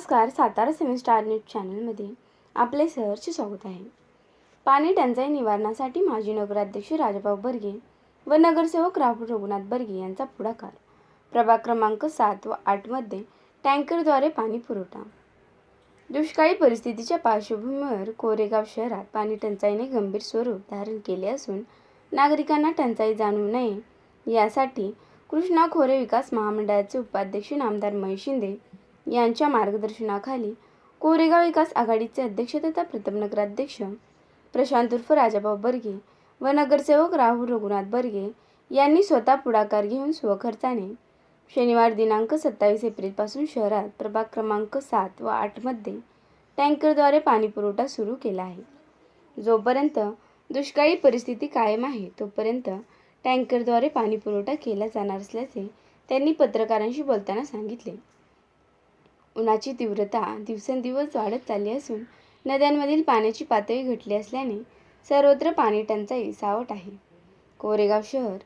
नमस्कार Satara semester news चॅनलमध्ये आपले सहर्ष स्वागत आहे. पाणी टंचाई निवारणासाठी माजी नगराध्यक्ष राजाभाऊ बर्गे व नगरसेवक राहुल रघुनाथ बर्गे यांचा पुढाकार. प्रभाग क्रमांक सात व आठमध्ये टँकरद्वारे पाणी पुरवठा. दुष्काळी परिस्थितीच्या पार्श्वभूमीवर कोरेगाव शहरात पाणी टंचाईने गंभीर स्वरूप धारण केले असून नागरिकांना टंचाई जाणू नये यासाठी कृष्णा खोरे विकास महामंडळाचे उपाध्यक्ष नामदार महेश शिंदे यांच्या मार्गदर्शनाखाली कोरेगाव विकास आघाडीचे अध्यक्ष तथा प्रथम नगराध्यक्ष प्रशांत उर्फ राजाभाऊ बर्गे व नगरसेवक राहुल रघुनाथ बर्गे यांनी स्वतः पुढाकार घेऊन स्वखर्चाने शनिवार दिनांक सत्तावीस एप्रिलपासून शहरात प्रभाग क्रमांक सात व आठमध्ये टँकरद्वारे पाणीपुरवठा सुरू केला आहे. जोपर्यंत दुष्काळी परिस्थिती कायम आहे तोपर्यंत टँकरद्वारे पाणीपुरवठा केला जाणार असल्याचे त्यांनी पत्रकारांशी बोलताना सांगितले. उन्हाची तीव्रता दिवसेंदिवस वाढत चालली असून नद्यांमधील पाण्याची पातळी घटली असल्याने सर्वत्र पाणी टंचाई सावट आहे. कोरेगाव शहर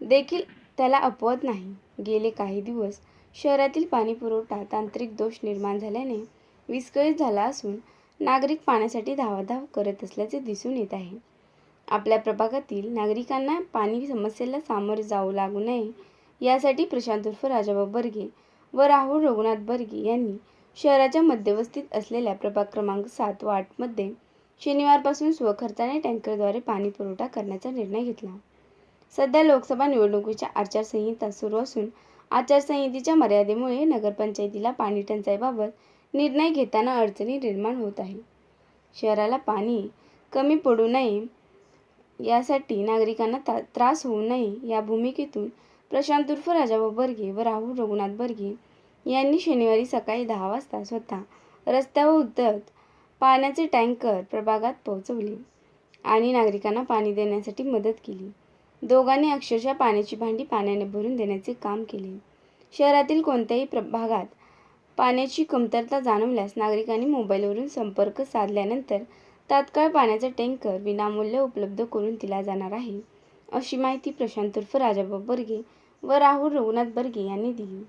देखील त्याला अपवत नाही. गेले काही दिवस शहरातील पाणी पुरवठा तांत्रिक दोष निर्माण झाल्याने विस्कळीत झाला असून नागरिक पाण्यासाठी धावाधाव करत असल्याचे दिसून येत आहे. आपल्या प्रभागातील नागरिकांना पाणी समस्येला सामोरे जाऊ लागू नये यासाठी प्रशांत उर्फ राजाबाब बर्गे व राहुल रघुनाथ बर्गे यांनी शहराच्या मध्यवस्तीत असलेल्या प्रभाग क्रमांक सात व आठमध्ये शनिवारपासून स्वखर्चाने टँकरद्वारे पाणी पुरवठा करण्याचा निर्णय घेतला. सध्या लोकसभा निवडणुकीच्या आचारसंहिता सुरू असून आचारसंहितेच्या मर्यादेमुळे नगरपंचायतीला पाणी टंचाईबाबत निर्णय घेताना अडचणी निर्माण होत आहे शहराला पाणी कमी पडू नये यासाठी नागरिकांना ता त्रास होऊ नये या भूमिकेतून प्रशांत उर्फ राजाभाऊ बर्गे व राहुल रघुनाथ बर्गे यांनी शनिवारी सकाळी दहा वाजता स्वतः रस्त्यावर उतरत पाण्याचे टँकर प्रभागात पोहोचवले आणि नागरिकांना पाणी देण्यासाठी मदत केली. दोघांनी अक्षरशः पाण्याची भांडी पाण्याने भरून देण्याचे काम केले. शहरातील कोणत्याही प्र भागात पाण्याची कमतरता जाणवल्यास नागरिकांनी मोबाईलवरून संपर्क साधल्यानंतर तात्काळ पाण्याचा टँकर विनामूल्य उपलब्ध करून दिला जाणार आहे. अशी माहिती प्रशांत उर्फ राजाभाऊ बर्गे व राहुल रघुनाथ बर्गे यांनी दिली.